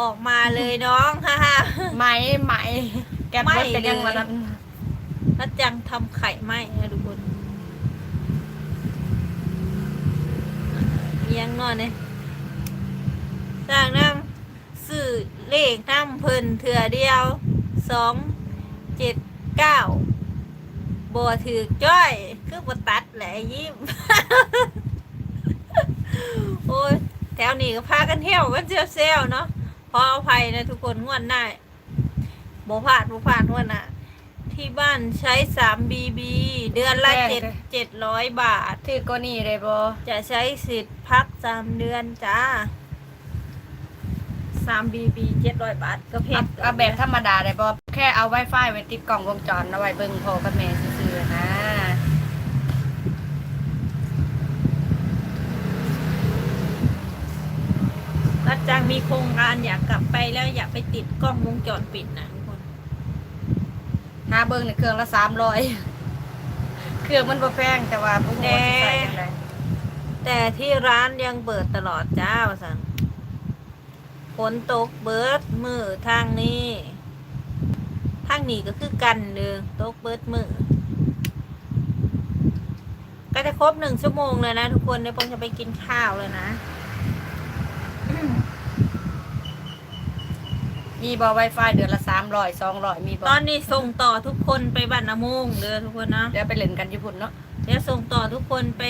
ออกมาเลยน้องฮ่าฮ่า ไหมไหมแกนไหม้รถกันยังเลย วันนั้นนัดจังทำไข่ไหมนะทุกคนเอียงนอนเนี่ยสร้างน้ำสื่อเลขน้ำเพิ่นเถื่อเดียวสองเจ็ดเก้าบัวถือจ้อย คือบตัดแหละยิ้ม โอ้ยแถวนี้ก็พากันเที่ยวกันเที่ยวเซลเนาะ พออภัยนะทุกคนงวดหน้าบ่พลาดบ่พลาดงวดหน้าที่บ้านใช้สามบีบีเดือนละเจ็ดเจ็ดร้อยบาท ถือก็นี่เลยบอจะใช้สิทธิ์พักสามเดือนจ้าสามบีบีเจ็ดร้อยบาทก็เพเอาชรเอาแบบธรรมดาเลยบอแค่เอาไวไฟไว้ติดกล่องวงจรเอาไว้เบิ่งพอกับแม่ซื่ อๆนะรัดจังมีโครงการอยากกลับไปแล้วอยากไปติดกล้องวงจรปิดนะทุกคนหาเบิ่งในเครื่องละสามร้อยเครื่องมันบ่แพงแต่ว่าพวกนี้ใส่ยังไงแต่ที่ร้านยังเปิดตลอดจ้าว่าสันฝนตกเบิดมือทางนี้ทางนี้ก็คือกันเด้อตกเบิดมือก็จะครบหนึ่งชั่วโมงเลยนะทุกคนเดี๋ยวผมจะไปกินข้าวเลยนะ มีบอไวไฟเดือนละสามร้อยสองร้อยมีบตอนนี้ส่งต่อทุกคนไปบ้านนาโมงเด้อทุกคนนะเดี๋ยวไปเล่นกันญี่ปุ่นเนาะเดี๋ยวส่งต่อทุกคนไป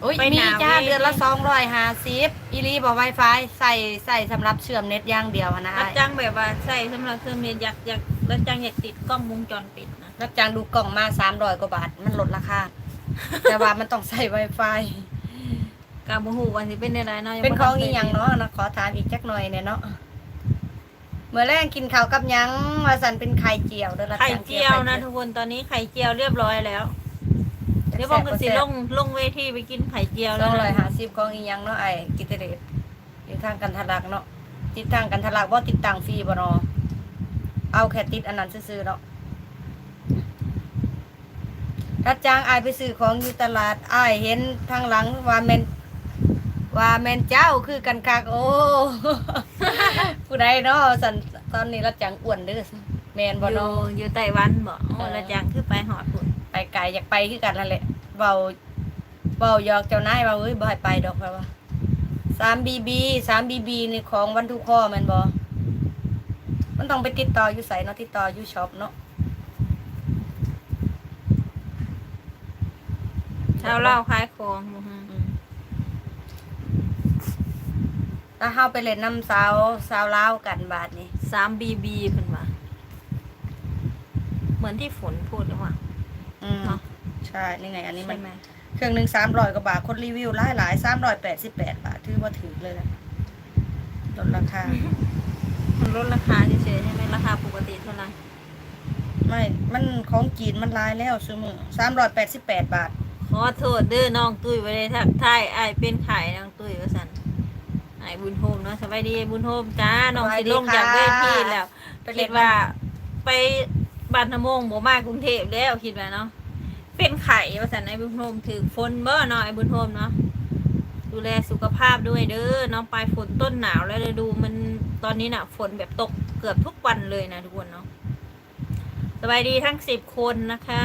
โอ้ยไปมีหนาจ้าเว้ยเดือนละสองร้อยห้าสิบอีรีบอกไวไฟใส่ใส่สำหรับเชื่อมเน็ตอย่างเดียวอะนะรัไอ้บจ้างแบบว่าใส่สำหรับเครื่องเรียนอยากอยากรับจ้างอยากติดกล้องวงจรปิดนะรับจ้างดูกล่องมาสามร้อยกว่าบาท มันลดราคา แต่ว่ามันต้องใส่ไวไฟกาบหูวันที่เป็นอะไรเนาะยังเป็นบ่ของทัอีหยังเนาะนะขอถามอีกจักหน่อยเนี่ยเนาะ เมื่อแรกกินข้าวกับหยังว่าสันเป็นไข่เจียวเด้อรับไข่จ้างเจียวนะทุกคนตอนนี้ไข่เจียวเรียบร้อยแล้วเดี๋ยวบอกกันสิลงลงเวทีไปกินไข่เจียวสแล้อวงร้อยนะห้าสิบของอีหยังเนาะไอ้กิตเดชอยู่ทางกันทะลักเนาะติดทางกันทะลักว่าติดตังฟรีบ่เนาะเอาแค่ติดอันนั้นซื่อๆเนาะรับจ้างอายไปซื้อของอยู่ตลาดอายเห็นทางหลังว่าแมนว่าแมนเจ้าคือกันคักโอ้ ผู้ใดเนาะสันตอนนี้รับจ้างอ้วนเด้อแมนอบ่ยู่เนาะอยู่ไต้หวันบอกโอ้เออละจังคือไปหอดปุ่นไปไกลอยากไปคือกันนั่นแหละเบาเบาหยอกเจ้านายว่าเอ้ยบ่ให้ไปดอกแล้วว่าสามบีบีสามบีบีนี่ของวันทุกข้อแมันบ่มันต้องไปติดต่ออยู่ไสเนาะติดต่ออยู่ช็อปเนาะชาวเล่าวขายของบ่ฮะอืม ถ้าเฮาไปเล่นน้ำสาวสาวลาวกันบาทนี่สามบีบีเพิ่นว่าเหมือนที่ฝนพูดหรือเปล่าอืมเนาะใช่นี่ไง อันนี้มัใช่นไหมเครื่องหนึ่งสามร้อยกว่าบาทคนรีวิวหลายหลายสามร้อยแปดสิบแปดบาทถือว่าถือเลยนะลดราคา มันลดราคาเฉยๆใช่ไหมราคาปกติเท่าไหร่ไม่ มันของจีนมันหลายแล้วซื้อมือสามร้อยแปดสิบแปดบาท ขอโทษเด้อน้องตุ้ยไว้เลยทักทายไอ้ายเป็นไข่น้องตุ้ยว่าสันไอ้ายบุญโฮมเนาะสบายดีบุญโฮมจ้าน้องสิลงจากเวทีแล้วไปเล่คินดว่าไปบ้านนำมงบ่มากรุงเทพแล้วคิดว่าเนาะเป็นไข่ว่าสันไอ้บุญโฮมถือฝนเบ้อเนาะไอ้บุญโฮมเนาะดูแลสุขภาพด้วยเด้อเน้องปลายฝนต้นหนาวแล้วฤดูมันตอนนี้น่ะ ฝนแบบตกเกือบทุกวันเลยนะทุกคนเนาะสบายดีทั้งสิบคนนะคะ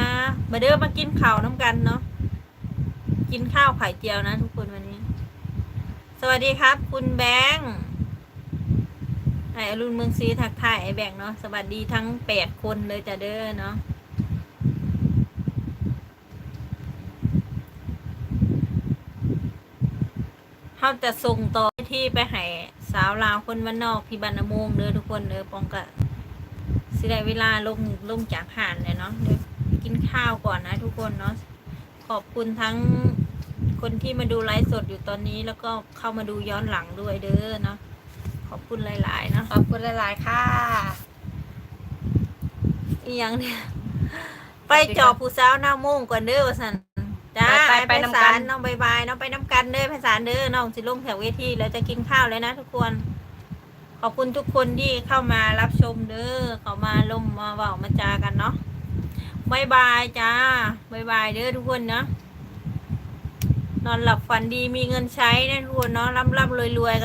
มาเด้อมากินข้าวน้ำกันเนาะกินข้าวไข่เจียวนะทุกคนวันนี้ สวัสดีครับ คุณแบงค์ไออรุณเมืองซีทักทายไอแบงค์เนาะสวัสดีทั้งแปดคนเลยจ้ะเด้อเนาะเขาจะส่งต่อที่ไปให้สาวลาวคนวันนอกที่บันนาโมงเด้อทุกคนเด้อปองกะสิได้เวลาลงลงจากห่านเลยเนาะเดี๋ยวกินข้าวก่อนนะทุกคนเนาะขอบคุณทั้ง คนที่มาดูไลฟ์สดอยู่ตอนนี้แล้วก็เข้ามาดูย้อนหลังด้วยเด้อเนาะขอบคุณหลาย ๆ เนาะขอบคุณหลาย ๆ ค่ะอีหยังเนี่ย ไปจอบผู้สาวหน้าโมุ่งก่อนเด้อว่าสันจ้าไปไปไปไปนำนำกักันนน้องบายบายน้องไปน้ำกันเด้อภาษาเด้อน้องสิลงแถวเวทีแล้วจะกินข้าวเลยนะทุกคน ขอบคุณทุกคนที่เข้ามารับชมเด้อเข้ามาลมมาเว่ามาจากันเนาะบายบายจ้าบายบายเด้อทุกคนเนาะ นอนหลับฝันดีมีเงินใช้นะทุกคนเนาะร่ำร่ำรวยรวยกัน